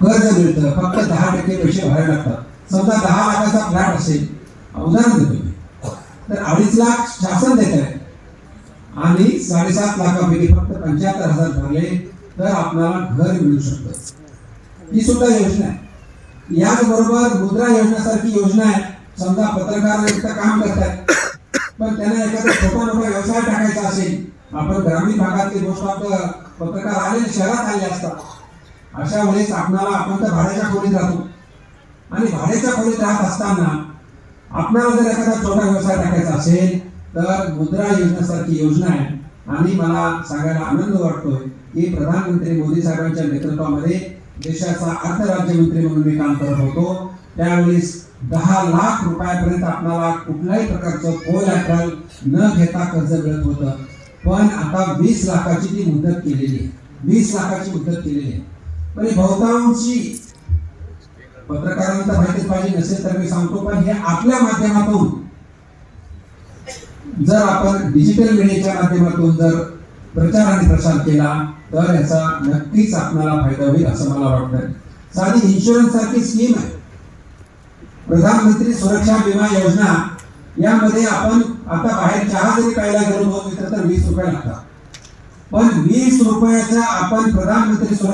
कर्ज मिळतं. फक्त दहा टक्के पैसे भरायला लागतात. समजा दहा लाखाचा फ्लॅट असेल उदाहरण देतो मी. तर अडीच लाख शासन देत आहे आणि साडेसात लाखापैकी फक्त पंच्याहत्तर हजार भरले तर आपल्याला घर मिळू शकतं. ही सुद्धा योजना आहे. याचबरोबर मुद्रा योजनेसारखी योजना आहे. समजा पत्रकार एक तर काम करतात पण त्यांना एखादा छोटा मोठा व्यवसाय टाकायचा असेल आपण ग्रामीण भागातले गोष्ट आपलं पत्रकार आले शहरात आले असतात. अशा वेळेस आपणाला आपण तर भाड्याच्या खोलीत राहतो. आणि भाड्याच्या खोलीत राहत असताना आपल्याला जर एखादा छोटा व्यवसाय टाकायचा असेल तर मुद्रा योजनेसारखी योजना आहे. आणि मला सांगायला आनंद वाटतोय की प्रधानमंत्री मोदी साहेबांच्या नेतृत्वामध्ये देशाचा अर्थ राज्यमंत्री म्हणून मी काम करत होतो. त्यावेळेस दहा लाख रुपयापर्यंत आपल्याला कुठल्याही प्रकारचं कोलॅटरल न घेता कर्ज मिळत होतं. पण आता वीस लाखाची ती मुदत केलेली आहे. वीस लाखाची मुदत केलेली आहे. म्हणजे बहुतांशी पत्रकारांना माहितीच पाहिजे नसेल तर मी सांगतो पण हे आपल्या माध्यमातून जर आपण डिजिटल मीडियाच्या माध्यमातून जर प्रचार आणि प्रसार केला तर याचा नक्कीच आपल्याला फायदा होईल असं मला वाटतं. साधी इन्शुरन्स सारखी स्कीम आहे. प्रधानमंत्री सुरक्षा विमा योजना यामध्ये आपण आता बाहेर चहा जरी प्यायला गेलो मित्र तर वीस रुपये लागतात. पण वीस रुपयाचा आपण प्रधानमंत्री सुरक्षा